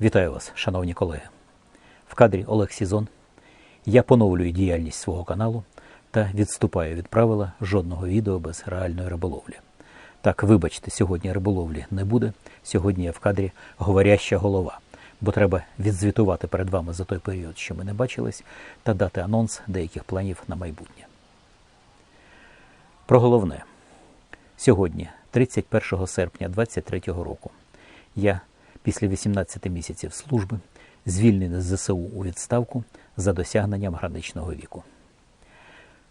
Вітаю вас, шановні колеги. В кадрі Олег Сізон. Я поновлюю діяльність свого каналу та відступаю від правила жодного відео без реальної риболовлі. Так, вибачте, сьогодні риболовлі не буде. Сьогодні я в кадрі говоряща голова, бо треба відзвітувати перед вами за той період, що ми не бачились, та дати анонс деяких планів на майбутнє. Про головне. Сьогодні, 31 серпня 2023 року, я після 18 місяців служби звільнений з ЗСУ у відставку за досягненням граничного віку.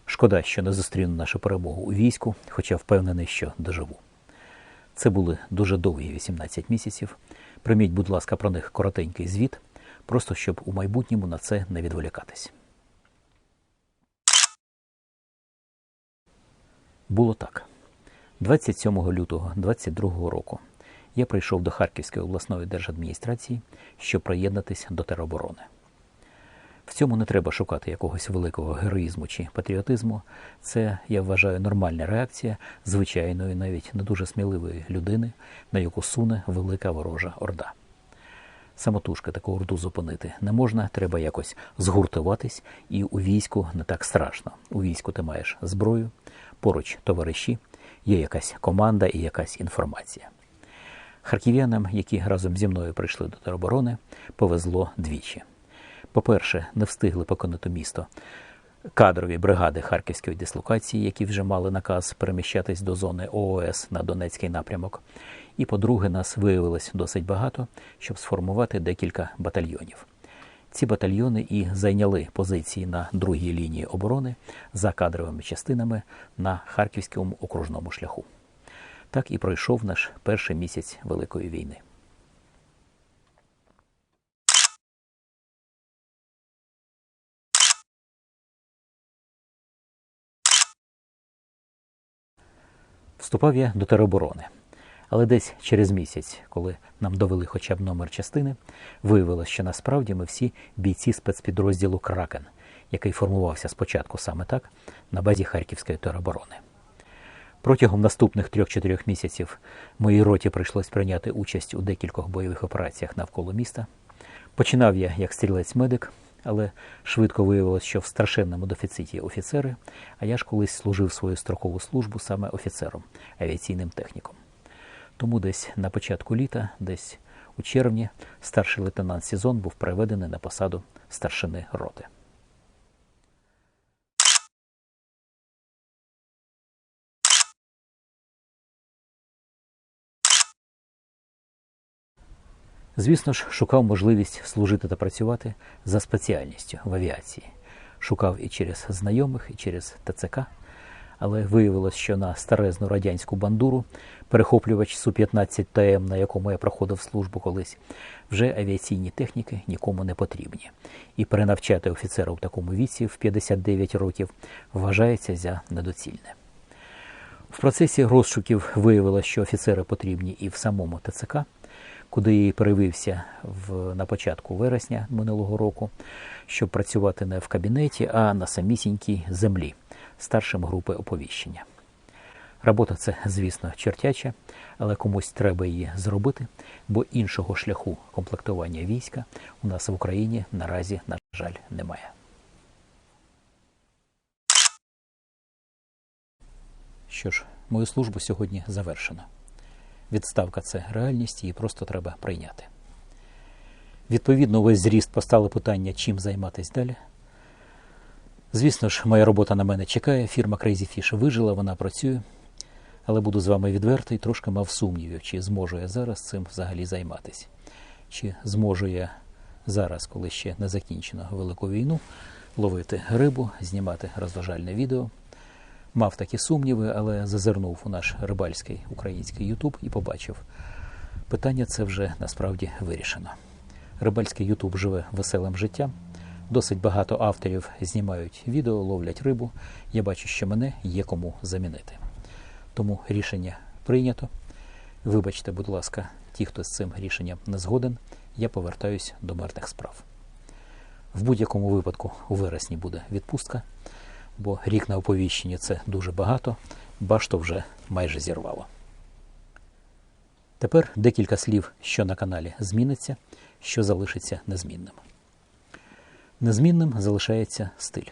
Шкода, що не зустріну нашу перемогу у війську, хоча впевнений, що доживу. Це були дуже довгі 18 місяців. Прийміть, будь ласка, про них коротенький звіт, просто щоб у майбутньому на це не відволікатись. Було так. 27 лютого 22 року я прийшов до Харківської обласної держадміністрації, щоб приєднатися до тероборони. В цьому не треба шукати якогось великого героїзму чи патріотизму. Це, я вважаю, нормальна реакція звичайної, навіть не дуже сміливої людини, на яку суне велика ворожа орда. Самотужки таку орду зупинити не можна, треба якось згуртуватись, і у війську не так страшно. У війську ти маєш зброю, поруч товариші, є якась команда і якась інформація. Харків'янам, які разом зі мною прийшли до тероборони, повезло двічі. По-перше, не встигли покинути місто кадрові бригади харківської дислокації, які вже мали наказ переміщатись до зони ООС на Донецький напрямок. І по-друге, нас виявилось досить багато, щоб сформувати декілька батальйонів. Ці батальйони і зайняли позиції на другій лінії оборони за кадровими частинами на Харківському окружному шляху. Так і пройшов наш перший місяць Великої війни. Вступав я до тероборони. Але десь через місяць, коли нам довели хоча б номер частини, виявилось, що насправді ми всі бійці спецпідрозділу Кракен, який формувався спочатку саме так на базі Харківської тероборони. Протягом наступних 3-4 місяців моїй роті прийшлось прийняти участь у декількох бойових операціях навколо міста. Починав я як стрілець-медик, але швидко виявилось, що в страшенному дефіциті офіцери, а я ж колись служив свою строкову службу саме офіцером, авіаційним техніком. Тому десь на початку літа, десь у червні, старший лейтенант Сізон був переведений на посаду старшини роти. Звісно ж, шукав можливість служити та працювати за спеціальністю в авіації. Шукав і через знайомих, і через ТЦК. Але виявилось, що на старезну радянську бандуру перехоплювач Су-15 ТМ, на якому я проходив службу колись, вже авіаційні техніки нікому не потрібні. І перенавчати офіцера в такому віці в 59 років вважається за недоцільне. В процесі розшуків виявилось, що офіцери потрібні і в самому ТЦК, куди я перевився в, на початку вересня минулого року, щоб працювати не в кабінеті, а на самісінькій землі старшим групи оповіщення. Робота це, звісно, чертяча, але комусь треба її зробити, бо іншого шляху комплектування війська у нас в Україні наразі, на жаль, немає. Що ж, мою службу сьогодні завершено. Відставка це реальність, її просто треба прийняти. Відповідно, весь зріст постало питання, чим займатися далі. Звісно ж, моя робота на мене чекає. Фірма Crazy Fish вижила, вона працює. Але буду з вами відвертий, трошки мав сумнівів, чи зможу я зараз цим взагалі займатися. Чи зможу я зараз, коли ще не закінчено велику війну, ловити рибу, знімати розважальне відео. Мав такі сумніви, але зазирнув у наш рибальський український Ютуб і побачив. Питання це вже насправді вирішено. Рибальський Ютуб живе веселим життям. Досить багато авторів знімають відео, ловлять рибу. Я бачу, що мене є кому замінити. Тому рішення прийнято. Вибачте, будь ласка, ті, хто з цим рішенням не згоден, я повертаюсь до мирних справ. В будь-якому випадку у вересні буде відпустка, бо рік на оповіщенні це дуже багато, башту вже майже зірвало. Тепер декілька слів, що на каналі зміниться, що залишиться незмінним. Незмінним залишається стиль.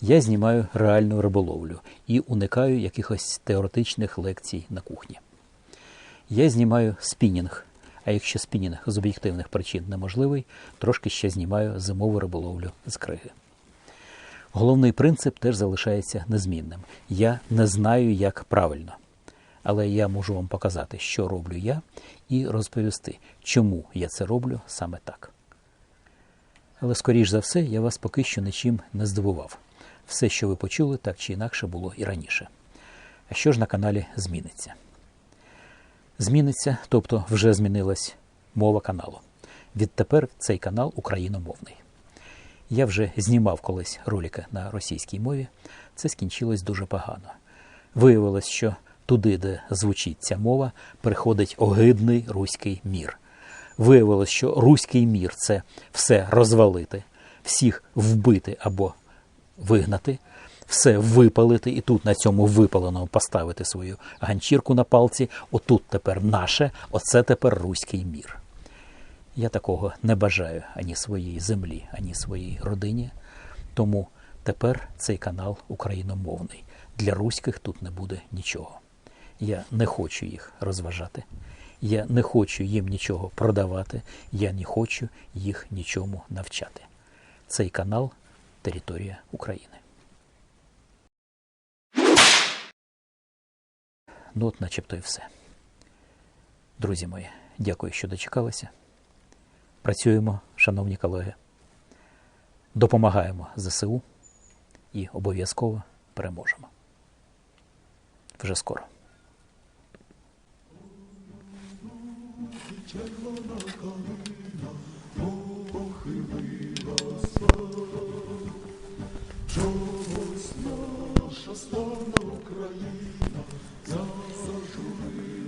Я знімаю реальну риболовлю і уникаю якихось теоретичних лекцій на кухні. Я знімаю спінінг, а якщо спінінг з об'єктивних причин неможливий, трошки ще знімаю зимову риболовлю з криги. Головний принцип теж залишається незмінним. Я не знаю, як правильно. Але я можу вам показати, що роблю я, і розповісти, чому я це роблю саме так. Але, скоріш за все, я вас поки що нічим не здивував. Все, що ви почули, так чи інакше було і раніше. А що ж на каналі зміниться? Зміниться, тобто вже змінилась мова каналу. Відтепер цей канал україномовний. Я вже знімав колись ролики на російській мові. Це скінчилось дуже погано. Виявилось, що туди, де звучить ця мова, приходить огидний руський мір. Виявилось, що руський мір це все розвалити, всіх вбити або вигнати, все випалити і тут на цьому випаленому поставити свою ганчірку на палці. Отут тепер наше, оце тепер руський мір. Я такого не бажаю ані своїй землі, ані своїй родині. Тому тепер цей канал україномовний. Для руських тут не буде нічого. Я не хочу їх розважати. Я не хочу їм нічого продавати. Я не хочу їх нічому навчати. Цей канал територія України. Ну, от начебто і все. Друзі мої, дякую, що дочекалися. Працюємо, шановні колеги, допомагаємо ЗСУ і обов'язково переможемо. Вже скоро. Чогось наша славна Україна засажурилася.